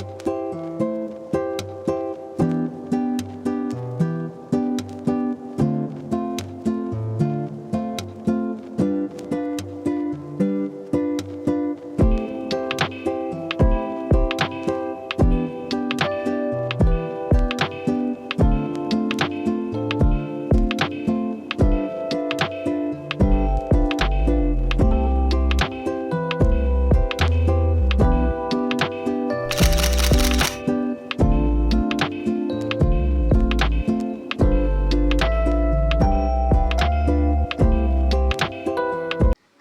Ciao.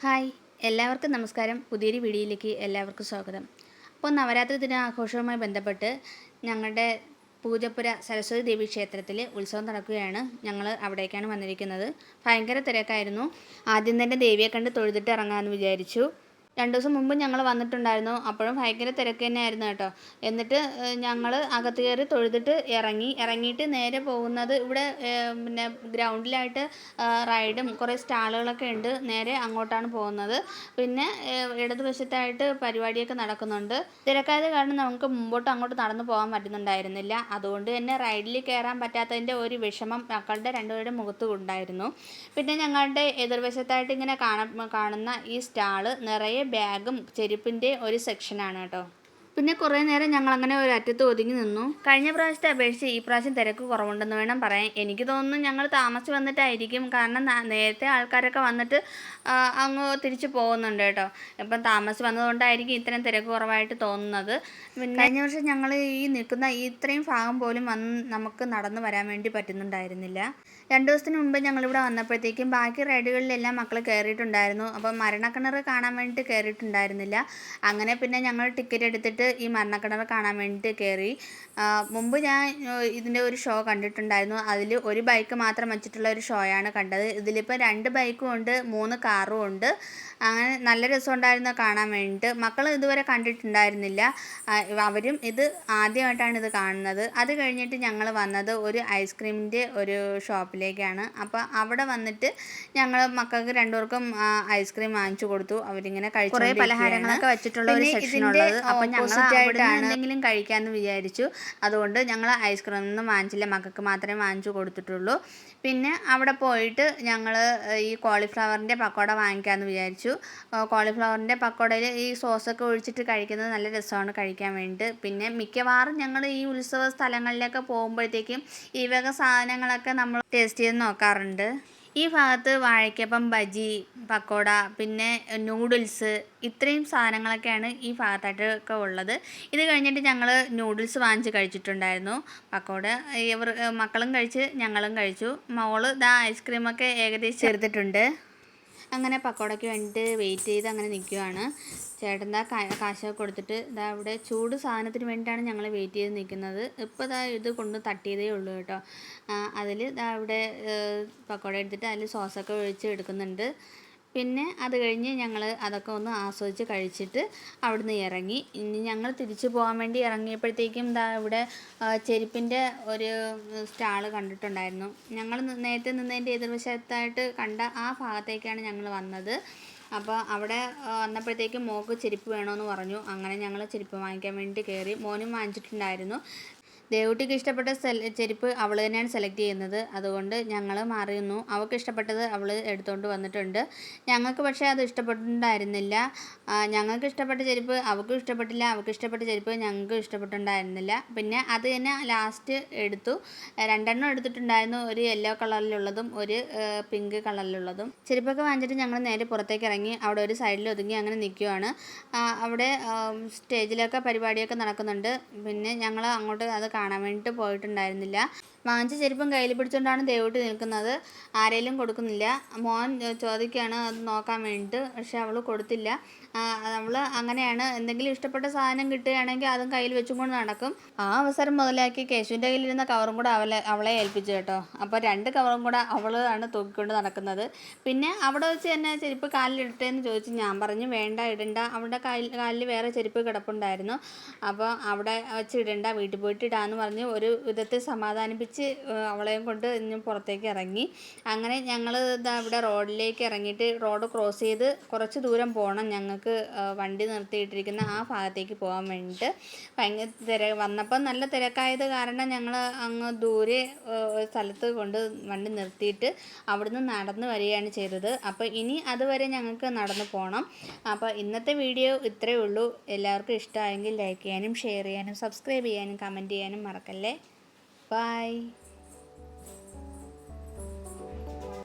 Hi. എല്ലാവർക്കും നമസ്കാരം. പുതിയൊരു വീഡിയോയിലേക്ക് എല്ലാവർക്കും സ്വാഗതം. അപ്പോൾ നവരാത്രി ദിനാഘോഷവുമായി ബന്ധപ്പെട്ട് ഞങ്ങളുടെ പൂജപ്പുര സരസ്വതി ദേവി ക്ഷേത്രത്തിൽ ഉത്സവം നടക്കുകയാണ്. ഞങ്ങൾ അവിടേക്കാണ് വന്നിരിക്കുന്നത്. ഭയങ്കര തിരക്കായിരുന്നു. ആദ്യം തന്നെ ദേവിയെ കണ്ട് തൊഴുതിട്ട് ഇറങ്ങാമെന്ന് വിചാരിച്ചു. രണ്ട് ദിവസം മുമ്പ് ഞങ്ങൾ വന്നിട്ടുണ്ടായിരുന്നു. അപ്പോഴും ഭയങ്കര തിരക്ക് തന്നെയായിരുന്നു കേട്ടോ. എന്നിട്ട് ഞങ്ങൾ അകത്ത് കയറി തൊഴുതിട്ട് ഇറങ്ങി. ഇറങ്ങിയിട്ട് നേരെ പോകുന്നത് ഇവിടെ പിന്നെ ഗ്രൗണ്ടിലായിട്ട് റൈഡും കുറേ സ്റ്റാളുകളൊക്കെ ഉണ്ട്. നേരെ അങ്ങോട്ടാണ് പോകുന്നത്. പിന്നെ ഇടതുവശത്തായിട്ട് പരിപാടിയൊക്കെ നടക്കുന്നുണ്ട്. തിരക്കായത് കാരണം നമുക്ക് മുമ്പോട്ട് അങ്ങോട്ട് നടന്നു പോകാൻ പറ്റുന്നുണ്ടായിരുന്നില്ല. അതുകൊണ്ട് തന്നെ റൈഡിൽ കയറാൻ പറ്റാത്തതിന്റെ ഒരു വിഷമം മക്കളുടെ രണ്ടുപേരുടെ മുഖത്തും ഉണ്ടായിരുന്നു. പിന്നെ ഞങ്ങളുടെ എതിർവശത്തായിട്ട് ഇങ്ങനെ കാണ കാണുന്ന ഈ സ്റ്റാൾ നിറയെ ബാഗും ചെരുപ്പിന്റെ ഒരു സെക്ഷനാണ് കേട്ടോ. പിന്നെ കുറേ നേരം ഞങ്ങൾ അങ്ങനെ ഒരു അറ്റത്ത് ഒതുങ്ങി നിന്നു. കഴിഞ്ഞ പ്രാവശ്യത്തെ അപേക്ഷിച്ച് ഈ പ്രാവശ്യം തിരക്ക് കുറവുണ്ടെന്ന് വേണം പറയാൻ. എനിക്ക് തോന്നുന്നു ഞങ്ങൾ താമസിച്ച് വന്നിട്ടായിരിക്കും. കാരണം നേരത്തെ ആൾക്കാരൊക്കെ വന്നിട്ട് അങ്ങ് തിരിച്ചു പോകുന്നുണ്ട് കേട്ടോ. ഇപ്പം താമസിച്ച് വന്നതുകൊണ്ടായിരിക്കും ഇത്രയും തിരക്ക് കുറവായിട്ട് തോന്നുന്നത്. പിന്നെ കഴിഞ്ഞ വർഷം ഞങ്ങൾ ഈ നിൽക്കുന്ന ഇത്രയും ഭാഗം പോലും വന്ന് നമുക്ക് നടന്നു വരാൻ വേണ്ടി പറ്റുന്നുണ്ടായിരുന്നില്ല. രണ്ട് ദിവസത്തിന് മുമ്പ് ഞങ്ങളിവിടെ വന്നപ്പോഴത്തേക്കും ബാക്കി റൈഡുകളിലെല്ലാം മക്കൾ കയറിയിട്ടുണ്ടായിരുന്നു. അപ്പം മരണക്കിണർ കാണാൻ വേണ്ടിയിട്ട് കയറിയിട്ടുണ്ടായിരുന്നില്ല. അങ്ങനെ പിന്നെ ഞങ്ങൾ ടിക്കറ്റ് എടുത്തിട്ട് ഈ മരണക്കിണർ കാണാൻ വേണ്ടിയിട്ട് കയറി മുമ്പ് ഞാൻ ഇതിന്റെ ഒരു ഷോ കണ്ടിട്ടുണ്ടായിരുന്നു. അതിൽ ഒരു ബൈക്ക് മാത്രം വെച്ചിട്ടുള്ള ഒരു ഷോയാണ് കണ്ടത്. ഇതിലിപ്പോൾ രണ്ട് ബൈക്കും ഉണ്ട് മൂന്ന് കാറും ഉണ്ട്. അങ്ങനെ നല്ല രസമുണ്ടായിരുന്നു കാണാൻ വേണ്ടിയിട്ട് മക്കൾ ഇതുവരെ കണ്ടിട്ടുണ്ടായിരുന്നില്ല. അവരും ഇത് ആദ്യമായിട്ടാണ് ഇത് കാണുന്നത്. അത് കഴിഞ്ഞിട്ട് ഞങ്ങൾ വന്നത് ഒരു ഐസ്ക്രീമിന്റെ ഒരു ഷോപ്പിലേക്കാണ്. അപ്പോൾ അവിടെ വന്നിട്ട് ഞങ്ങൾ മക്കൾക്ക് രണ്ടുപേർക്കും ഐസ്ക്രീം വാങ്ങിച്ചു കൊടുത്തു. അവരിങ്ങനെ കഴിച്ചു കുറേ പലഹാരങ്ങളൊക്കെ വെച്ചിട്ടുള്ള ഒരു സെക്ഷൻ ഉള്ളത് അപ്പോൾ ഞങ്ങൾ ആയിട്ടാണ് എന്തെങ്കിലും കഴിക്കാമെന്ന് വിചാരിച്ചു. അതുകൊണ്ട് ഞങ്ങൾ ഐസ്ക്രീം ഒന്നും വാങ്ങിച്ചില്ല. മക്കൾക്ക് മാത്രമേ വാങ്ങിച്ചു കൊടുത്തിട്ടുള്ളൂ. പിന്നെ അവിടെ പോയിട്ട് ഞങ്ങൾ ഈ കോളിഫ്ലവറിന്റെ പക്കോട വാങ്ങിക്കാമെന്ന് വിചാരിച്ചു. കോളിഫ്ലവറിന്റെ പക്കോടയിൽ ഈ സോസൊക്കെ ഒഴിച്ചിട്ട് കഴിക്കുന്നത് നല്ല രസമാണ് കഴിക്കാൻ വേണ്ടിയിട്ട്. പിന്നെ മിക്കവാറും ഞങ്ങൾ ഈ ഉത്സവ സ്ഥലങ്ങളിലൊക്കെ പോകുമ്പോഴത്തേക്കും ഈ വക സാധനങ്ങളൊക്കെ നമ്മൾ ടേസ്റ്റ് ചെയ്ത് നോക്കാറുണ്ട്. ഈ ഭാഗത്ത് വാഴയ്ക്കപ്പം ബജി പക്കോട പിന്നെ നൂഡിൽസ് ഇത്രയും സാധനങ്ങളൊക്കെയാണ് ഈ ഭാഗത്തായിട്ടൊക്കെ ഉള്ളത്. ഇത് കഴിഞ്ഞിട്ട് ഞങ്ങൾ നൂഡിൽസ് വാങ്ങിച്ച് കഴിച്ചിട്ടുണ്ടായിരുന്നു. പക്കോട ഇവർ മക്കളും കഴിച്ച് ഞങ്ങളും കഴിച്ചു. മോൾ ഇതാ ഐസ്ക്രീമൊക്കെ ഏകദേശം ചേർത്തിട്ടുണ്ട്. അങ്ങനെ പക്കോടയ്ക്ക് വേണ്ടിയിട്ട് വെയിറ്റ് ചെയ്ത് അങ്ങനെ നിൽക്കുവാണ് ചേട്ടൻ ദാ കാശൊക്കെ കൊടുത്തിട്ട് ഇതാ ഇവിടെ ചൂട് സാധനത്തിന് വേണ്ടിയിട്ടാണ് ഞങ്ങൾ വെയിറ്റ് ചെയ്ത് നിൽക്കുന്നത് ഇപ്പോൾ ദാ ഇത് കൊണ്ട് തട്ടിയതേ ഉള്ളൂ കേട്ടോ. അതിൽ ദാ ഇവിടെ പക്കോട എടുത്തിട്ട് അതിൽ സോസൊക്കെ ഒഴിച്ച് എടുക്കുന്നുണ്ട്. പിന്നെ അത് കഴിഞ്ഞ് ഞങ്ങൾ അതൊക്കെ ഒന്ന് ആസ്വദിച്ച് കഴിച്ചിട്ട് അവിടുന്ന് ഇറങ്ങി. ഇനി ഞങ്ങൾ തിരിച്ചു പോകാൻ വേണ്ടി ഇറങ്ങിയപ്പോഴത്തേക്കും ദാ ഇവിടെ ചെരുപ്പിന്റെ ഒരു സ്റ്റാൾ കണ്ടിട്ടുണ്ടായിരുന്നു. ഞങ്ങൾ നേരത്തെ നിന്നതിന്റെ എതിർവശത്തായിട്ട് കണ്ട ആ ഭാഗത്തേക്കാണ് ഞങ്ങൾ വന്നത്. അപ്പോൾ അവിടെ വന്നപ്പോഴത്തേക്കും മോക്ക് ചെരുപ്പ് വേണമെന്ന് പറഞ്ഞു. അങ്ങനെ ഞങ്ങൾ ചെരുപ്പ് വാങ്ങിക്കാൻ വേണ്ടി കയറി മോനും വാങ്ങിച്ചിട്ടുണ്ടായിരുന്നു. ദേവുട്ടിക്ക് ഇഷ്ടപ്പെട്ട ചെരുപ്പ് അവൾ തന്നെയാണ് സെലക്ട് ചെയ്യുന്നത്. അതുകൊണ്ട് ഞങ്ങൾ മാറി നിന്നു അവൾക്ക് ഇഷ്ടപ്പെട്ടത് അവൾ എടുത്തുകൊണ്ട് വന്നിട്ടുണ്ട്. ഞങ്ങൾക്ക് പക്ഷേ അത് ഇഷ്ടപ്പെട്ടിട്ടുണ്ടായിരുന്നില്ല. ഞങ്ങൾക്ക് ഇഷ്ടപ്പെട്ട ചെരുപ്പ് അവൾക്കും ഇഷ്ടപ്പെട്ടില്ല. അവൾക്ക് ഇഷ്ടപ്പെട്ട ചെരുപ്പ് ഞങ്ങൾക്ക് ഇഷ്ടപ്പെട്ടിട്ടുണ്ടായിരുന്നില്ല. പിന്നെ അത് തന്നെ ലാസ്റ്റ് എടുത്തു. രണ്ടെണ്ണം എടുത്തിട്ടുണ്ടായിരുന്നു. ഒരു യെല്ലോ കളറിലുള്ളതും ഒരു പിങ്ക് കളറിലുള്ളതും ചെരുപ്പൊക്കെ വാങ്ങിച്ചിട്ട് ഞങ്ങൾ നേരെ പുറത്തേക്ക് ഇറങ്ങി. അവിടെ ഒരു സൈഡിൽ ഒതുങ്ങി അങ്ങനെ നിൽക്കുവാണ് അവിടെ സ്റ്റേജിലൊക്കെ പരിപാടിയൊക്കെ നടക്കുന്നുണ്ട്. പിന്നെ ഞങ്ങൾ അങ്ങോട്ട് അത് കാണാൻ വേണ്ടിയിട്ട് പോയിട്ടുണ്ടായിരുന്നില്ല. വാങ്ങിച്ച ചെരുപ്പും കയ്യിൽ പിടിച്ചുകൊണ്ടാണ് ദേവോട്ടി നിൽക്കുന്നത്. ആരേലും കൊടുക്കുന്നില്ല. മോൻ ചോദിക്കുകയാണ് അത് നോക്കാൻ വേണ്ടിയിട്ട്. പക്ഷെ അവൾ കൊടുത്തില്ല. നമ്മൾ അങ്ങനെയാണ്. എന്തെങ്കിലും ഇഷ്ടപ്പെട്ട സാധനം കിട്ടുകയാണെങ്കിൽ അതും കയ്യിൽ വെച്ചും കൊണ്ട് നടക്കും. ആ അവസരം മുതലാക്കി കേശുവിന്റെ കയ്യിലിരുന്ന കവറും കൂടെ അവളെ അവളെ ഏൽപ്പിച്ചു കേട്ടോ. അപ്പോൾ രണ്ട് കവറും കൂടെ അവൾ ആണ് തൂക്കിക്കൊണ്ട് നടക്കുന്നത്. പിന്നെ അവിടെ വെച്ച് തന്നെ ചെരുപ്പ് കാലിലിട്ടേന്ന് ചോദിച്ചു ഞാൻ പറഞ്ഞു വേണ്ട ഇടണ്ട. അവളുടെ കാലിൽ കാലിൽ വേറെ ചെരുപ്പ് കിടപ്പുണ്ടായിരുന്നു. അപ്പോൾ അവിടെ വെച്ച് ഇടണ്ട വീട്ടിൽ പോയിട്ട് ഇടാന്ന് പറഞ്ഞ് ഒരു വിധത്തിൽ സമാധാനിപ്പിച്ച്. വിളിച്ച് അവളെയും കൊണ്ട് ഇഞ്ഞ് പുറത്തേക്ക് ഇറങ്ങി. അങ്ങനെ ഞങ്ങൾ ഇതാ ഇവിടെ റോഡിലേക്ക് ഇറങ്ങിയിട്ട് റോഡ് ക്രോസ് ചെയ്ത് കുറച്ച് ദൂരം പോകണം ഞങ്ങൾക്ക് വണ്ടി നിർത്തിയിട്ടിരിക്കുന്ന ആ ഭാഗത്തേക്ക് പോകാൻ വേണ്ടിയിട്ട് ഭയങ്കര തിര വന്നപ്പോൾ നല്ല തിരക്കായത് കാരണം ഞങ്ങൾ അങ്ങ് ദൂരെ സ്ഥലത്ത് കൊണ്ട് വണ്ടി നിർത്തിയിട്ട് അവിടുന്ന് നടന്ന് വരികയാണ് ചെയ്തത്. അപ്പോൾ ഇനി അതുവരെ ഞങ്ങൾക്ക് നടന്നു പോകണം അപ്പോൾ ഇന്നത്തെ വീഡിയോ ഇത്രയേ ഉള്ളൂ. എല്ലാവർക്കും ഇഷ്ടമായെങ്കിൽ ലൈക്ക് ചെയ്യാനും ഷെയർ ചെയ്യാനും സബ്സ്ക്രൈബ് ചെയ്യാനും കമന്റ് ചെയ്യാനും മറക്കല്ലേ? Bye.